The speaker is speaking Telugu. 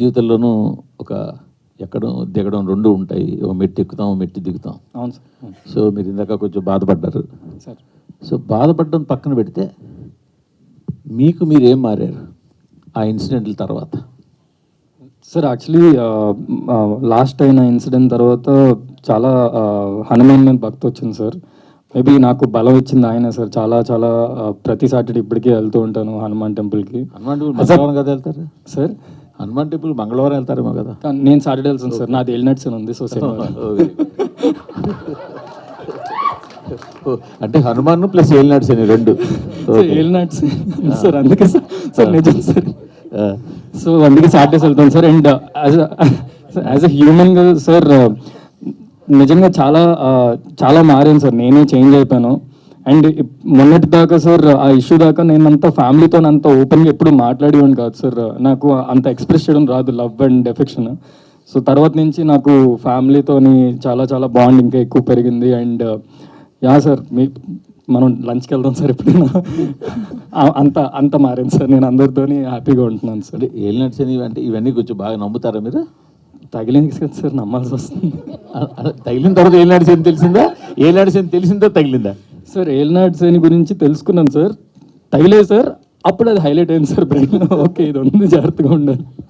జీవితంలోనూ ఒక ఎక్కడం దిగడం రెండు ఉంటాయి. ఓ మెట్టు ఎక్కుతాం ఓ మెట్టు దిగుతాం. అవును సార్. సో మీరు ఇందాక కొంచెం బాధపడ్డారు. సార్. సో బాధపడడం పక్కన పెడితే మీకు మీరు ఏం మారారు ఆ ఇన్సిడెంట్ల తర్వాత? సార్ యాక్చువల్లీ లాస్ట్ అయిన ఇన్సిడెంట్ తర్వాత చాలా హనుమాన్ మీద భక్తి వచ్చింది సార్. మేబీ నాకు బలం ఇచ్చింది ఆయన సార్. చాలా చాలా ప్రతి సాటర్డే ఇప్పటికీ వెళ్తూ ఉంటాను హనుమాన్ టెంపుల్కి. హనుమాన్ టెంపుల్ కదా వెళ్తారు? సార్ హనుమాన్ టెంపుల్ మంగళవారం వెళ్తారేమో కదా. నేను సాటర్డే వెళ్తాను సార్. నాది ఎల్నట్స్ అని ఉంది సో అంటే హనుమాన్ ప్లస్ ఏలినాడ్స్ అని రెండు. సో ఎల్నట్స్ సార్ అందుకే సార్ సార్ నిజం సార్. సో అందుకే సాటర్డేస్ వెళ్తాను sir. And as as a human sir నిజంగా చాలా చాలా మారాను సార్. నేనే చేంజ్ అయిపోయాను. అండ్ మొన్నటి దాకా సార్ ఆ ఇష్యూ దాకా నేను అంత ఫ్యామిలీతో అంత ఓపెన్గా ఎప్పుడు మాట్లాడేవాడిని కాదు సార్. నాకు అంత ఎక్స్ప్రెస్ చేయడం రాదు లవ్ అండ్ ఎఫెక్షన్. సో తర్వాత నుంచి నాకు ఫ్యామిలీతోని చాలా చాలా బాండ్ ఇంకా ఎక్కువ పెరిగింది. అండ్ యా సార్ మీ మనం లంచ్కి వెళ్దాం సార్ ఎప్పుడైనా. అంత అంత మారింది సార్. నేను అందరితోని హ్యాపీగా ఉంటున్నాను సార్. అని అంటే ఇవన్నీ కొంచెం బాగా నమ్ముతారా మీరు? తగిలింది కదా సార్ నమ్మాల్సి వస్తుంది. తగిలిన తర్వాత ఏలినాడ్స్ అని తెలిసిందా? ఏలినాడ్స్ అని తెలిసిందా తగిలిందా? సార్ ఏల్నాడ్ సేని గురించి తెలుసుకున్నాను సార్. తగిలే సార్ అప్పుడు అది హైలైట్ అయింది సార్. బ్రెయిన్ ఓకే ఇది ఉంది. జాగ్రత్తగా ఉండాలి.